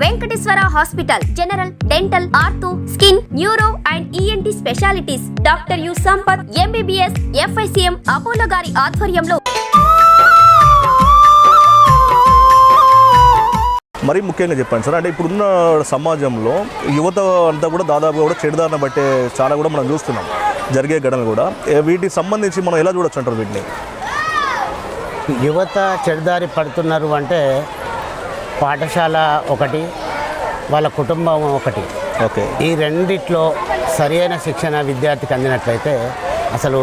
Venkateswara hospital general dental ortho skin neuro and ENT specialities. Doctor U Sampath MBBS FICM Apollo గారి ఆధ్వర్యంలో. మరీ ముఖ్యంగా చెప్పండి sir. అంటే ఇప్పుడున్న సమాజంలో యువత అంతా కూడా దాదాపుగా కూడా చెడుదారిన బట్టే చాలా కూడా మనం చూస్తున్నాం. జరిగే ఘటనలు కూడా. ఏ వీటికి సంబంధించి మనం ఎలా చూడొచ్చు అంటారు వీటిని? యువత చెడుదారి పడుతున్నారు అంటే పాఠశాల ఒకటి వాళ్ళ కుటుంబం ఒకటి. ఓకే. ఈ రెండిట్లో సరైన శిక్షణ విద్యార్థికి అందినట్లయితే అసలు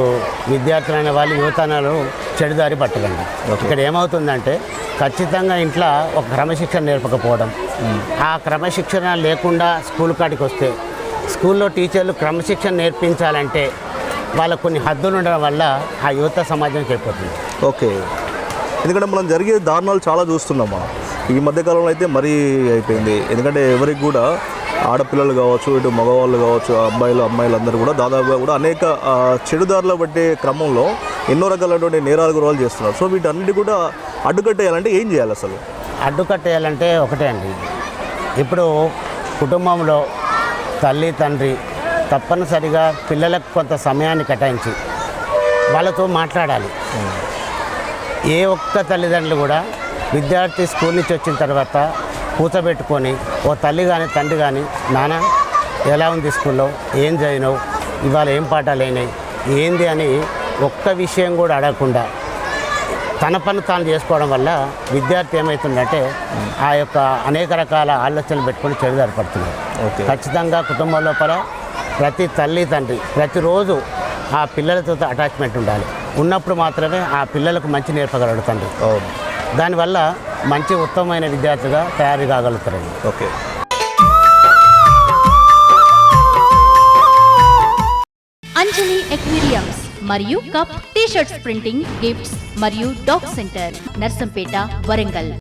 విద్యార్థులైన వాళ్ళు యువతనాలు చెడుదారి పట్టదండి ఇక్కడ ఏమవుతుందంటే ఖచ్చితంగా ఇంట్లో ఒక క్రమశిక్షణ నేర్పకపోవడం. ఆ క్రమశిక్షణ లేకుండా స్కూల్ కాడికి వస్తే స్కూల్లో టీచర్లు క్రమశిక్షణ నేర్పించాలంటే వాళ్ళకు కొన్ని హద్దులు ఉండడం వల్ల ఆ యువత సమాజంకి వెళ్ళిపోతుంది ఓకే. ఎందుకంటే మనం జరిగే దారుణాలు చాలా చూస్తున్నామా ఈ మధ్యకాలంలో అయితే మరీ అయిపోయింది. ఎందుకంటే ఎవరికి కూడా ఆడపిల్లలు కావచ్చు ఇటు మగవాళ్ళు కావచ్చు అబ్బాయిలు అమ్మాయిలు అందరూ కూడా దాదాపుగా కూడా అనేక చెడుదారుల పట్టే క్రమంలో ఎన్నో రకాలైనటువంటి నేరాలు గురాలు చేస్తున్నారు. సో వీటన్నిటి కూడా అడ్డుకట్టేయాలంటే ఏం చేయాలి అసలు? అడ్డుకట్టేయాలంటే ఒకటే అండి. ఇప్పుడు కుటుంబంలో తల్లి తండ్రి తప్పనిసరిగా పిల్లలకు కొంత సమయాన్ని కేటాయించి వాళ్ళతో మాట్లాడాలి. ఏ ఒక్క తల్లిదండ్రులు కూడా విద్యార్థి స్కూల్ నుంచి వచ్చిన తర్వాత కూర్చోబెట్టుకొని ఓ తల్లి కానీ తండ్రి కానీ నాన్న ఎలా ఉంది స్కూల్లో? ఏం చదివినావు? ఇవాళ ఏం పాఠాలు అయినాయి? ఏంది? అని ఒక్క విషయం కూడా అడగకుండా తన పని తాను చేసుకోవడం వల్ల విద్యార్థి ఏమవుతుందంటే ఆ యొక్క అనేక రకాల ఆలోచనలు పెట్టుకొని చెడుదారి పడుతున్నారు ఓకే. ఖచ్చితంగా కుటుంబం లోపల ప్రతి తల్లి తండ్రి ప్రతిరోజు ఆ పిల్లలతో అటాచ్మెంట్ ఉండాలి. ఉన్నప్పుడు మాత్రమే ఆ పిల్లలకు మంచి నేర్పగలడు తండ్రి. అవును. దానివల్ల మంచి ఉత్తమమైన విద్యార్థిగా తయారు కాగలుగుతారండి ఓకే. అంజలి ఎక్వేరియంస్ మరియు cup T shirts printing gifts మరియు డాగ్ సెంటర్ నర్సంపేట వరంగల్.